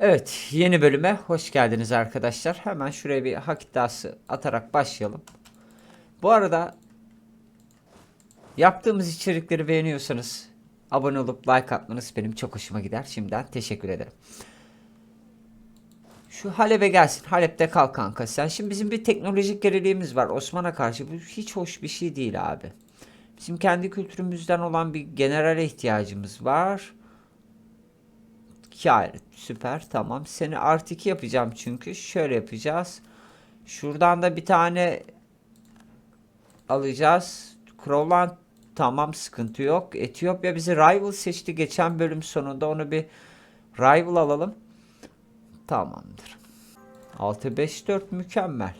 Evet, yeni bölüme hoş geldiniz arkadaşlar. Hemen şuraya bir hak iddiası atarak başlayalım. Bu arada yaptığımız içerikleri beğeniyorsanız abone olup like atmanız benim çok hoşuma gider. Şimdiden teşekkür ederim. Şu Halep'e gelsin. Halep'te kal kanka sen. Şimdi bizim bir teknolojik geriliğimiz var Osman'a karşı. Bu hiç hoş bir şey değil abi. Bizim kendi kültürümüzden olan bir generale ihtiyacımız var. Kâr. Süper. Tamam. Seni artı 2 yapacağım çünkü. Şöyle yapacağız. Şuradan da bir tane alacağız. Crowland tamam sıkıntı yok. Etiyopya bizi rival seçti geçen bölüm sonunda. Onu bir rival alalım. Tamamdır. 6-5-4 mükemmel.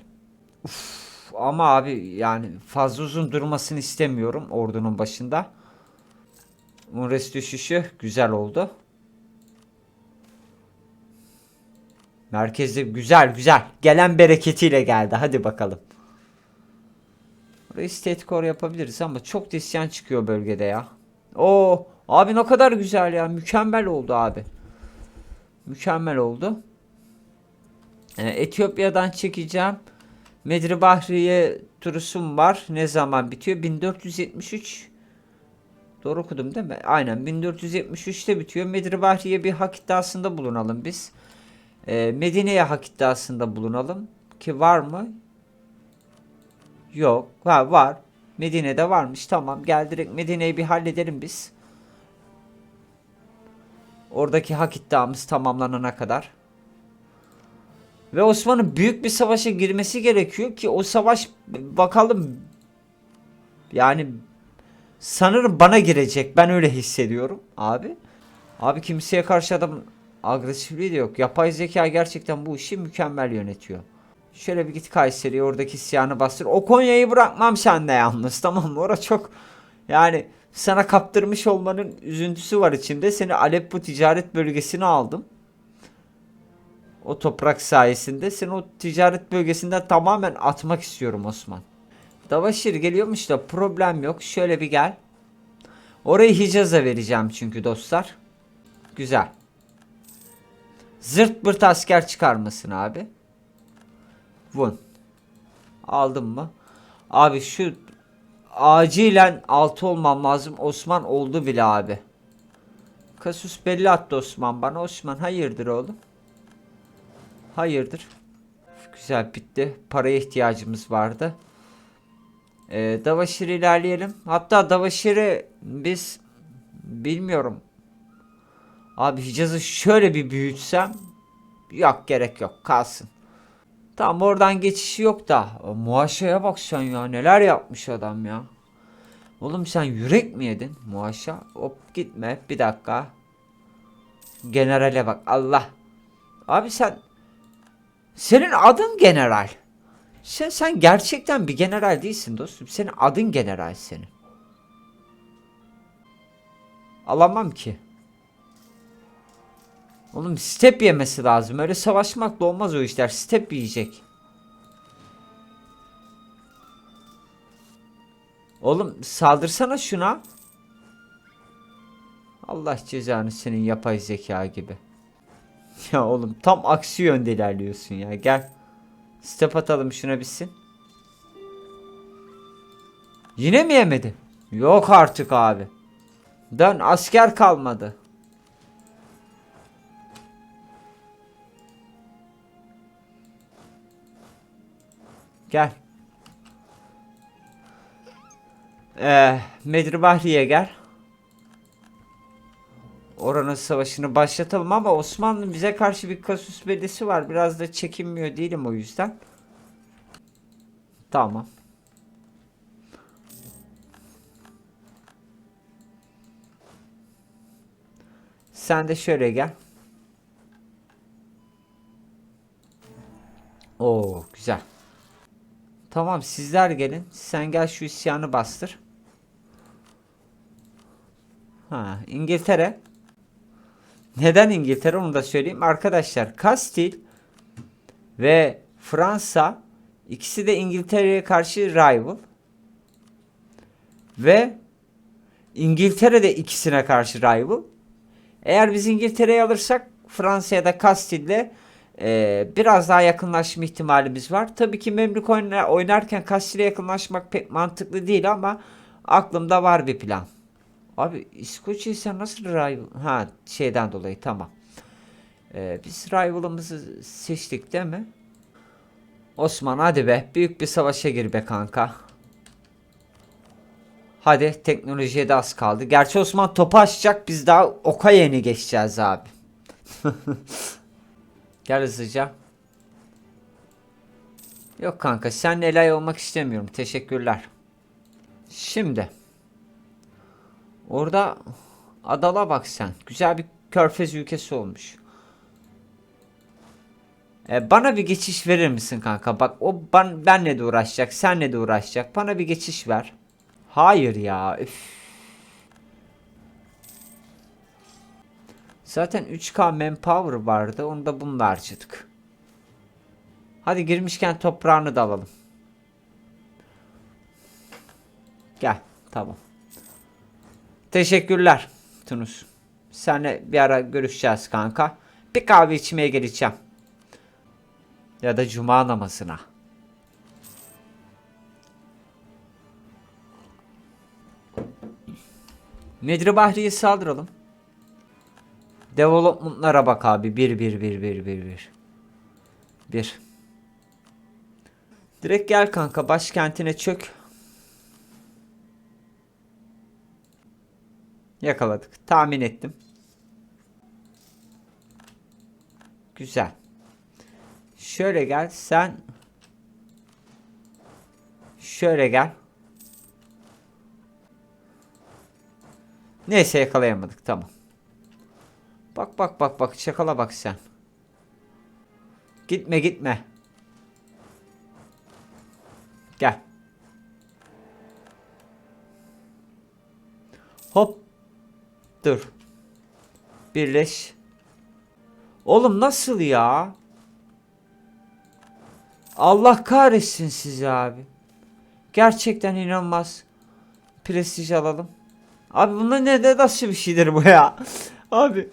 Uf, ama abi yani fazla uzun durmasını istemiyorum ordunun başında. Unres düşüşü güzel oldu. Merkezde güzel güzel. Gelen bereketiyle geldi. Hadi bakalım. Burayı state core yapabiliriz ama çok disyan çıkıyor bölgede ya. Oo, abi ne kadar güzel ya. Mükemmel oldu abi. Mükemmel oldu. Ee, Etiyopya'dan çekeceğim. Medri Bahriye turusum var. Ne zaman bitiyor? 1473. Doğru okudum değil mi? Aynen 1473'te bitiyor. Medri Bahriye bir hak iddiasında bulunalım biz. Ee, Medine'ye hak iddiasında bulunalım. Ki var mı? Yok. Ha, var. Medine'de varmış. Tamam. Gel direkt Medine'yi bir halledelim biz. Oradaki hak iddiamız tamamlanana kadar. Ve Osman'ın büyük bir savaşa girmesi gerekiyor ki o savaş bakalım yani sanırım bana girecek. Ben öyle hissediyorum abi. Abi kimseye karşı adam agresifliği de yok. Yapay zeka gerçekten bu işi mükemmel yönetiyor. Şöyle bir git Kayseri'ye oradaki isyanı bastır. O Konya'yı bırakmam sende yalnız tamam mı? Orada çok yani sana kaptırmış olmanın üzüntüsü var içimde. Seni Aleppo ticaret bölgesine aldım. O toprak sayesinde seni o ticaret bölgesinden tamamen atmak istiyorum Osman. Davaşir geliyormuş da problem yok. Şöyle bir gel. Orayı Hicaz'a vereceğim çünkü dostlar. Güzel. Zırt pırt asker çıkarmasın abi. Vun. Aldım mı? Abi şu acilen altı olmam lazım. Osman oldu bile abi. Kasus belli attı Osman bana. Osman hayırdır oğlum? Hayırdır? Güzel bitti. Paraya ihtiyacımız vardı. Ee, Davaşir'e ilerleyelim. Hatta Davaşir'i biz bilmiyorum. Abi Hicaz'ı şöyle bir büyütsem yok gerek yok kalsın. Tamam oradan geçişi yok da o Muaşa'ya bak sen ya neler yapmış adam ya. Oğlum sen yürek mi yedin Muaşa? Hop gitme bir dakika. Generale bak Allah. Abi sen senin adın general. Sen sen gerçekten bir general değilsin dostum. Senin adın general senin. Alamam ki. Oğlum step yemesi lazım. Öyle savaşmakla olmaz o işler. Step yiyecek. Oğlum saldırsana şuna. Allah cezanı senin yapay zeka gibi. Ya oğlum tam aksi yönde ilerliyorsun ya. Gel. Step atalım şuna bitsin. Yine mi yemedi? Yok artık abi. Dön asker kalmadı. Gel. Ee, Medri Bahriye gel. Oranın savaşını başlatalım ama Osmanlı bize karşı bir kasus bedesi var. Biraz da çekinmiyor değilim o yüzden. Tamam. Sen de şöyle gel. Oo güzel. Tamam sizler gelin. Sen gel şu isyanı bastır. Ha İngiltere. Neden İngiltere onu da söyleyeyim. Arkadaşlar Kastil ve Fransa ikisi de İngiltere'ye karşı rival. Ve İngiltere de ikisine karşı rival. Eğer biz İngiltere'yi alırsak Fransa ya da Kastil'le e, biraz daha yakınlaşma ihtimalimiz var. Tabii ki Memlük oyna- oynarken Kastil'e yakınlaşmak pek mantıklı değil ama aklımda var bir plan. Abi İskoçya'yı sen nasıl rival... Ha şeyden dolayı tamam. Ee, biz rival'ımızı seçtik değil mi? Osman hadi be. Büyük bir savaşa gir be kanka. Hadi teknolojiye de az kaldı. Gerçi Osman topu açacak. Biz daha oka yeni geçeceğiz abi. Gel hızlıca. Yok kanka sen elay olmak istemiyorum. Teşekkürler. Şimdi. Orada adala bak sen. Güzel bir körfez ülkesi olmuş. E, bana bir geçiş verir misin kanka? Bak o ben, benle de uğraşacak, senle de uğraşacak. Bana bir geçiş ver. Hayır ya. Üf. Zaten 3K manpower vardı. Onu da bununla harcadık. Hadi girmişken toprağını da alalım. Gel. Tamam. Teşekkürler Tunus. Seninle bir ara görüşeceğiz kanka. Bir kahve içmeye geleceğim. Ya da cuma namazına. Nedri Bahri'ye saldıralım. Development'lara bak abi. 1 1 1 1 1 1. 1. Direkt gel kanka başkentine çök. Yakaladık. Tahmin ettim. Güzel. Şöyle gel sen. Şöyle gel. Neyse yakalayamadık tamam. Bak bak bak bak çakala bak sen. Gitme gitme. Gel. Hop. Dur. Birleş. Oğlum nasıl ya? Allah kahretsin sizi abi. Gerçekten inanılmaz. Prestij alalım. Abi bunlar ne de nasıl bir şeydir bu ya? Abi.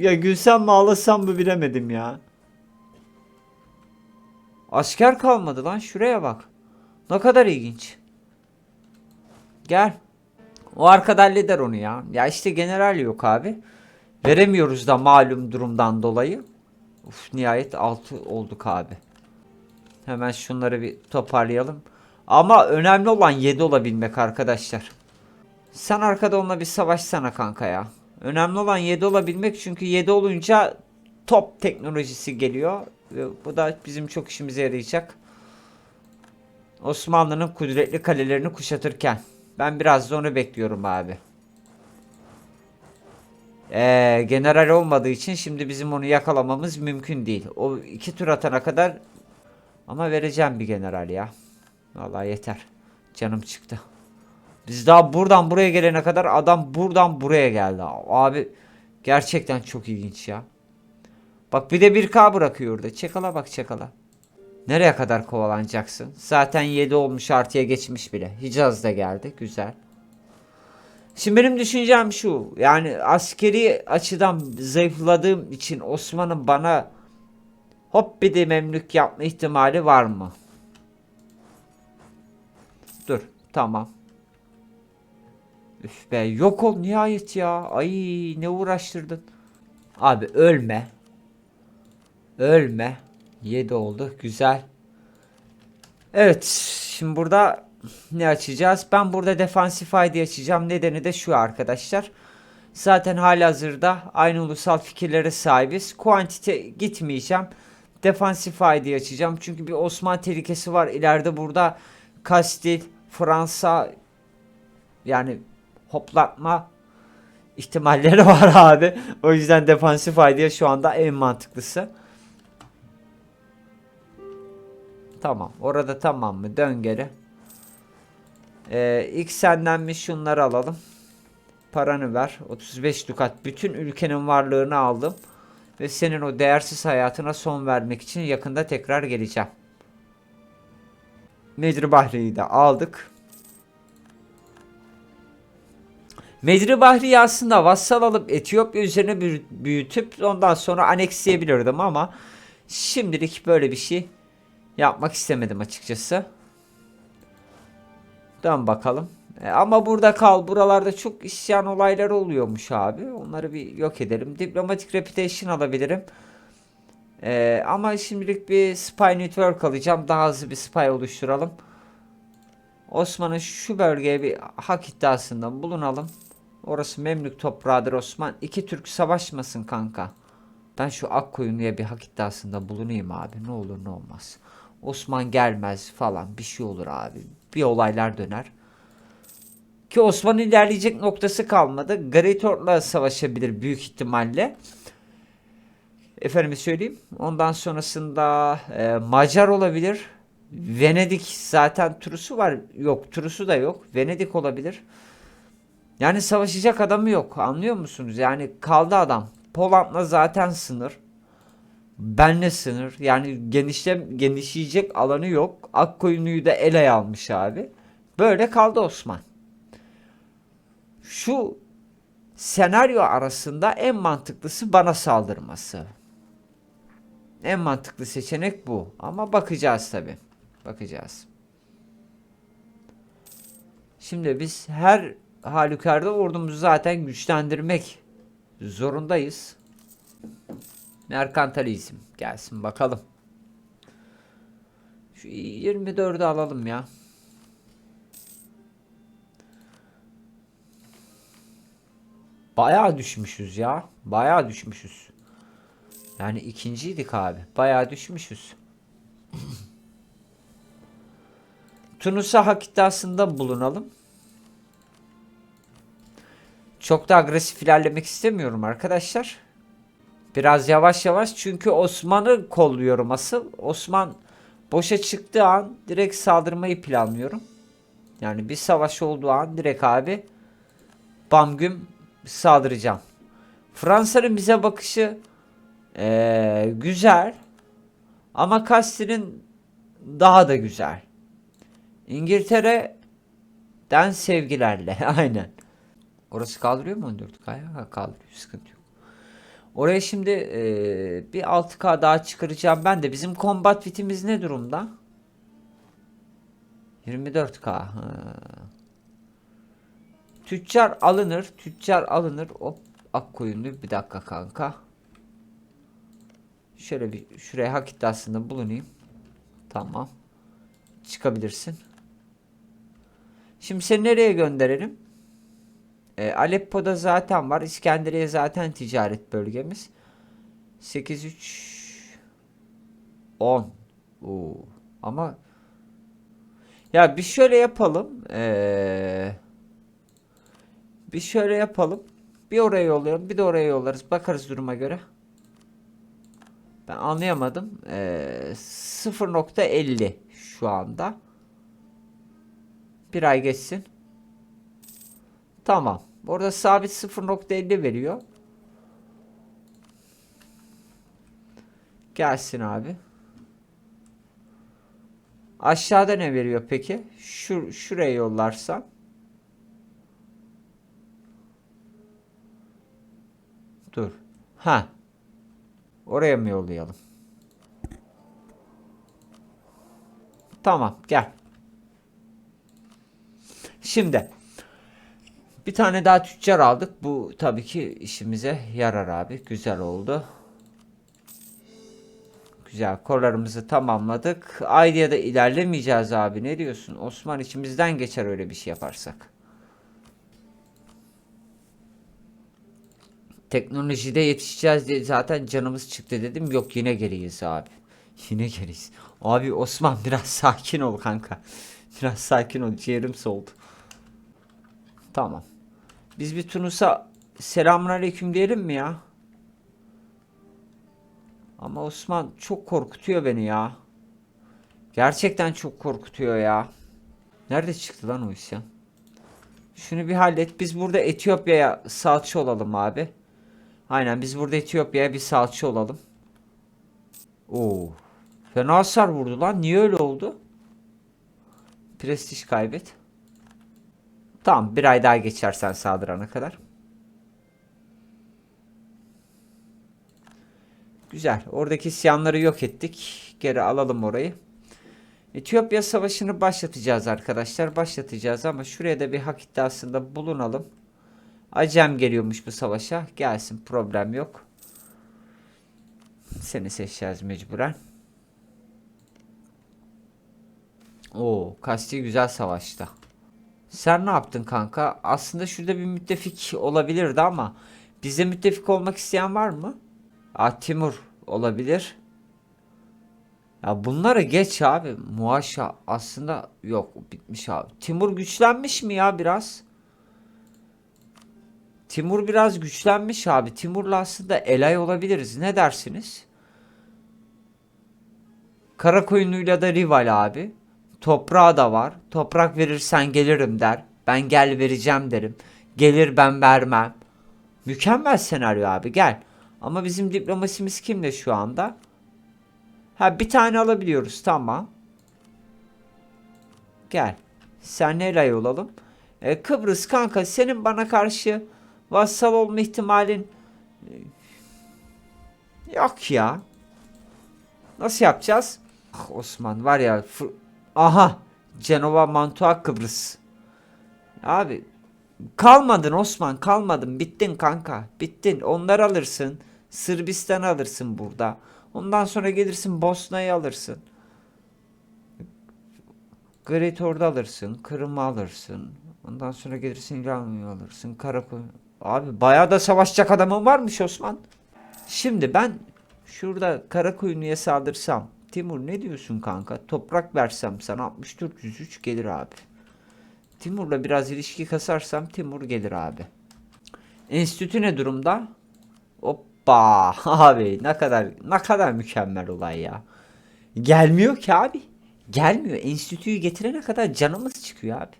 Ya gülsem mi ağlasam mı bilemedim ya. Asker kalmadı lan şuraya bak. Ne kadar ilginç. Gel. O arkada halleder onu ya. Ya işte general yok abi. Veremiyoruz da malum durumdan dolayı. Uf nihayet 6 olduk abi. Hemen şunları bir toparlayalım. Ama önemli olan 7 olabilmek arkadaşlar. Sen arkada onunla bir savaşsana kanka ya. Önemli olan 7 olabilmek çünkü 7 olunca top teknolojisi geliyor. Ve bu da bizim çok işimize yarayacak. Osmanlı'nın kudretli kalelerini kuşatırken. Ben biraz da onu bekliyorum abi. Ee, general olmadığı için şimdi bizim onu yakalamamız mümkün değil. O iki tur atana kadar ama vereceğim bir general ya. Vallahi yeter. Canım çıktı. Biz daha buradan buraya gelene kadar adam buradan buraya geldi. Abi gerçekten çok ilginç ya. Bak bir de 1K bırakıyor orada. Çakala bak çakala. Nereye kadar kovalanacaksın? Zaten 7 olmuş artıya geçmiş bile. Hicaz da geldi. Güzel. Şimdi benim düşüncem şu. Yani askeri açıdan zayıfladığım için Osman'ın bana hop bir de memlük yapma ihtimali var mı? Dur. Tamam. Üf be yok ol nihayet ya. Ay ne uğraştırdın. Abi ölme. Ölme. 7 oldu. Güzel. Evet. Şimdi burada ne açacağız? Ben burada defansif ID açacağım. Nedeni de şu arkadaşlar. Zaten halihazırda aynı ulusal fikirlere sahibiz. Kuantite gitmeyeceğim. Defansif ID açacağım. Çünkü bir Osmanlı tehlikesi var. İleride burada Kastil, Fransa yani hoplatma ihtimalleri var abi. O yüzden defansif idea şu anda en mantıklısı. Tamam. Orada tamam mı? Dön geri. Ee, ilk senden mi şunları alalım. Paranı ver. 35 dukat. Bütün ülkenin varlığını aldım. Ve senin o değersiz hayatına son vermek için yakında tekrar geleceğim. Necri Bahri'yi de aldık. Medri Bahri'yi aslında vassal alıp Etiyopya üzerine büyü- büyütüp ondan sonra aneksleyebilirdim ama şimdilik böyle bir şey yapmak istemedim açıkçası. Dön bakalım. E, ama burada kal. Buralarda çok isyan olayları oluyormuş abi. Onları bir yok edelim. Diplomatik reputation alabilirim. E, ama şimdilik bir spy network alacağım. Daha hızlı bir spy oluşturalım. Osman'ın şu bölgeye bir hak iddiasında bulunalım. Orası Memlük toprağıdır Osman. İki Türk savaşmasın kanka. Ben şu Akkoyunlu'ya bir hak iddiasında bulunayım abi. Ne olur ne olmaz. Osman gelmez falan bir şey olur abi. Bir olaylar döner. Ki Osman ilerleyecek noktası kalmadı. Greator'la savaşabilir büyük ihtimalle. Efendime söyleyeyim. Ondan sonrasında e, Macar olabilir. Venedik zaten turusu var. Yok turusu da yok. Venedik olabilir. Yani savaşacak adamı yok. Anlıyor musunuz? Yani kaldı adam. Poland'la zaten sınır. Benle sınır. Yani genişle, genişleyecek alanı yok. Akkoyunlu'yu da ele almış abi. Böyle kaldı Osman. Şu senaryo arasında en mantıklısı bana saldırması. En mantıklı seçenek bu. Ama bakacağız tabi. Bakacağız. Şimdi biz her halükarda ordumuzu zaten güçlendirmek zorundayız. Merkantalizm gelsin bakalım. Şu 24'ü alalım ya. Bayağı düşmüşüz ya. Bayağı düşmüşüz. Yani ikinciydik abi. Bayağı düşmüşüz. Tunus'a hak iddiasında bulunalım. Çok da agresif ilerlemek istemiyorum arkadaşlar. Biraz yavaş yavaş çünkü Osman'ı kolluyorum asıl. Osman boşa çıktığı an direkt saldırmayı planlıyorum. Yani bir savaş olduğu an direkt abi bam güm saldıracağım. Fransa'nın bize bakışı eee, güzel ama Caster'in daha da güzel. İngiltere'den sevgilerle aynen. Orası kaldırıyor mu 14K'ya? Ha, kaldırıyor sıkıntı yok. Oraya şimdi eee, bir 6K daha çıkaracağım ben de. Bizim combat fitimiz ne durumda? 24K. Ha. Tüccar alınır. Tüccar alınır. Hop. Akkoyunlu bir dakika kanka. Şöyle bir şuraya hak iddiasında bulunayım. Tamam. Çıkabilirsin. Şimdi seni nereye gönderelim? E, Aleppo'da zaten var. İskenderiye zaten ticaret bölgemiz. 8 3 10. Oo. Ama ya bir şöyle yapalım. Ee, bir şöyle yapalım. Bir oraya yollayalım, bir de oraya yollarız. Bakarız duruma göre. Ben anlayamadım. Ee, 0.50 şu anda. Bir ay geçsin. Tamam. Orada sabit 0.50 veriyor. Gelsin abi. Aşağıda ne veriyor peki? Şu şuraya yollarsam. Dur. Ha. Oraya mı yollayalım? Tamam, gel. Şimdi bir tane daha tüccar aldık. Bu tabii ki işimize yarar abi. Güzel oldu. Güzel. Korlarımızı tamamladık. Ayda'da ilerlemeyeceğiz abi. Ne diyorsun? Osman içimizden geçer öyle bir şey yaparsak. Teknolojide yetişeceğiz diye zaten canımız çıktı dedim. Yok yine geriyiz abi. Yine geriyiz. Abi Osman biraz sakin ol kanka. Biraz sakin ol. Ciğerim soldu. Tamam. Biz bir Tunus'a selamünaleyküm diyelim mi ya? Ama Osman çok korkutuyor beni ya. Gerçekten çok korkutuyor ya. Nerede çıktı lan o isyan? Şunu bir hallet. Biz burada Etiyopya'ya salça olalım abi. Aynen biz burada Etiyopya'ya bir salça olalım. Oo. Fena hasar vurdu lan. Niye öyle oldu? Prestij kaybet. Tamam bir ay daha geçersen saldırana kadar. Güzel. Oradaki isyanları yok ettik. Geri alalım orayı. Etiyopya Savaşı'nı başlatacağız arkadaşlar. Başlatacağız ama şuraya da bir hak iddiasında bulunalım. Acem geliyormuş bu savaşa. Gelsin problem yok. Seni seçeceğiz mecburen. Oo, Kasti güzel savaşta. Sen ne yaptın kanka? Aslında şurada bir müttefik olabilirdi ama bize müttefik olmak isteyen var mı? Aa, Timur olabilir. Ya bunları geç abi. Muaşa aslında yok bitmiş abi. Timur güçlenmiş mi ya biraz? Timur biraz güçlenmiş abi. Timur'la aslında elay olabiliriz. Ne dersiniz? Karakoyunlu'yla da rival abi. Toprağı da var. Toprak verirsen gelirim der. Ben gel vereceğim derim. Gelir ben vermem. Mükemmel senaryo abi gel. Ama bizim diplomasimiz kimde şu anda? Ha bir tane alabiliyoruz tamam. Gel. Sen nereye olalım? E, Kıbrıs kanka senin bana karşı vassal olma ihtimalin e, yok ya. Nasıl yapacağız? Ah, Osman var ya aha Cenova Mantua Kıbrıs. Abi kalmadın Osman kalmadın bittin kanka bittin onları alırsın Sırbistan alırsın burada. Ondan sonra gelirsin Bosna'yı alırsın. Great Ordu alırsın. Kırım'ı alırsın. Ondan sonra gelirsin İran'ı alırsın. Karakoy. Abi bayağı da savaşacak adamın varmış Osman. Şimdi ben şurada Karakoyunlu'ya saldırsam. Timur ne diyorsun kanka? Toprak versem sana 64 103 gelir abi. Timur'la biraz ilişki kasarsam Timur gelir abi. Enstitü ne durumda? Hoppa abi ne kadar ne kadar mükemmel olay ya. Gelmiyor ki abi. Gelmiyor. Enstitüyü getirene kadar canımız çıkıyor abi.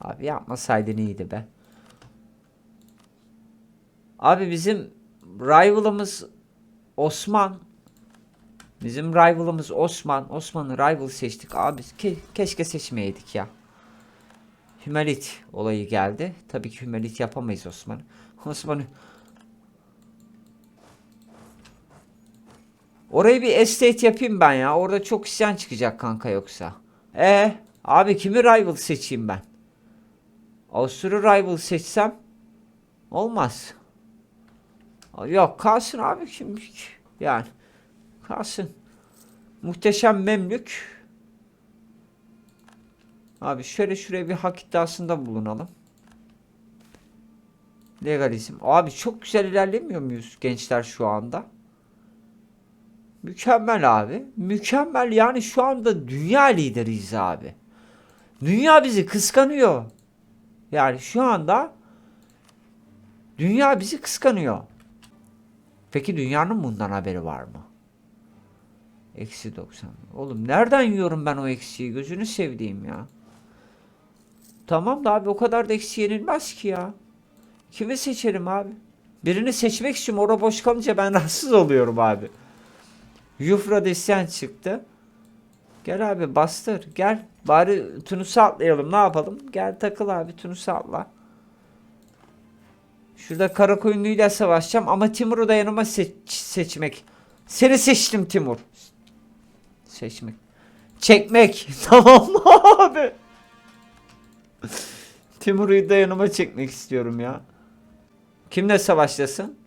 Abi yapmasaydın iyiydi be. Abi bizim rival'ımız Osman. Bizim rival'ımız Osman. Osman'ı rival seçtik. Abi ke- keşke seçmeyeydik ya. Hümelit olayı geldi. Tabii ki Hümelit yapamayız Osman. Osman'ı Orayı bir estate yapayım ben ya. Orada çok isyan çıkacak kanka yoksa. E abi kimi rival seçeyim ben? Avusturya rival seçsem olmaz. Yok kalsın abi kim yani kalsın. Muhteşem Memlük. Abi şöyle şuraya bir hak iddiasında bulunalım. Legalizm. Abi çok güzel ilerlemiyor muyuz gençler şu anda? Mükemmel abi. Mükemmel yani şu anda dünya lideriyiz abi. Dünya bizi kıskanıyor. Yani şu anda dünya bizi kıskanıyor. Peki dünyanın bundan haberi var mı? Eksi 90. Oğlum nereden yiyorum ben o eksiği? Gözünü sevdiğim ya. Tamam da abi o kadar da eksi yenilmez ki ya. Kimi seçerim abi? Birini seçmek için orada boş kalınca ben rahatsız oluyorum abi. Yufra desyan çıktı. Gel abi bastır gel. Bari Tunus'a atlayalım ne yapalım? Gel takıl abi Tunus'a atla. Şurada Karakoyunlu'yla savaşacağım ama Timur'u da yanıma seç- seçmek. Seni seçtim Timur. Seçmek. Çekmek. Tamam mı abi? Timur'u da yanıma çekmek istiyorum ya. Kimle savaşlasın?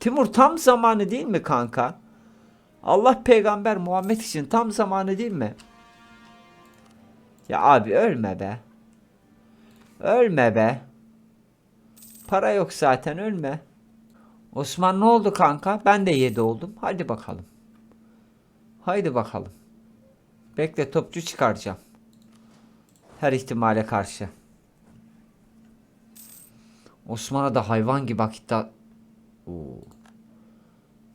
Timur tam zamanı değil mi kanka? Allah peygamber Muhammed için tam zamanı değil mi? Ya abi ölme be. Ölme be. Para yok zaten ölme. Osman ne oldu kanka? Ben de 7 oldum. Hadi bakalım. Haydi bakalım. Bekle topçu çıkaracağım. Her ihtimale karşı. Osman'a da hayvan gibi vakitte... Oo.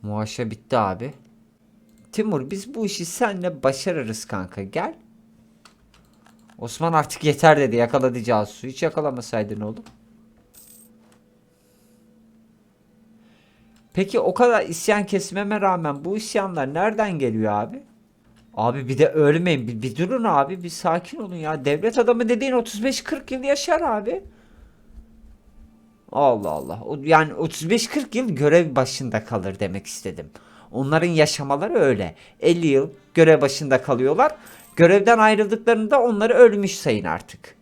Muaşa bitti abi. Timur biz bu işi senle başarırız kanka gel. Osman artık yeter dedi yakaladı casusu. Hiç yakalamasaydın oğlum. Peki o kadar isyan kesmeme rağmen bu isyanlar nereden geliyor abi? Abi bir de ölmeyin. Bir, bir durun abi. Bir sakin olun ya. Devlet adamı dediğin 35-40 yıl yaşar abi. Allah Allah. Yani 35-40 yıl görev başında kalır demek istedim. Onların yaşamaları öyle. 50 yıl görev başında kalıyorlar. Görevden ayrıldıklarında onları ölmüş sayın artık.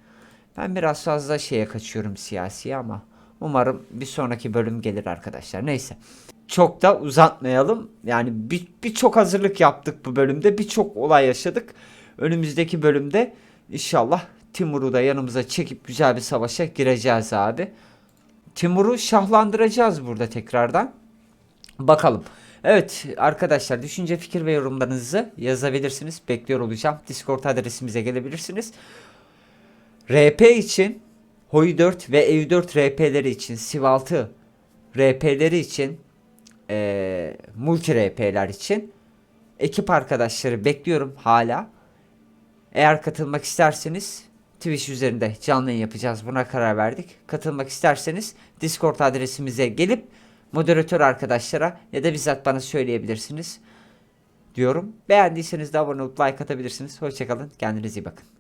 Ben biraz fazla şeye kaçıyorum siyasiye ama umarım bir sonraki bölüm gelir arkadaşlar. Neyse. Çok da uzatmayalım. Yani bir birçok hazırlık yaptık bu bölümde. Birçok olay yaşadık. Önümüzdeki bölümde inşallah Timur'u da yanımıza çekip güzel bir savaşa gireceğiz abi. Timur'u şahlandıracağız burada tekrardan. Bakalım. Evet arkadaşlar düşünce fikir ve yorumlarınızı yazabilirsiniz. Bekliyor olacağım. Discord adresimize gelebilirsiniz. RP için Hoi 4 ve Ev 4 RP'leri için Civ 6 RP'leri için eee multi RP'ler için ekip arkadaşları bekliyorum hala. Eğer katılmak isterseniz Twitch üzerinde canlı yayın yapacağız. Buna karar verdik. Katılmak isterseniz Discord adresimize gelip moderatör arkadaşlara ya da bizzat bana söyleyebilirsiniz diyorum. Beğendiyseniz de abone olup like atabilirsiniz. Hoşçakalın. Kendinize iyi bakın.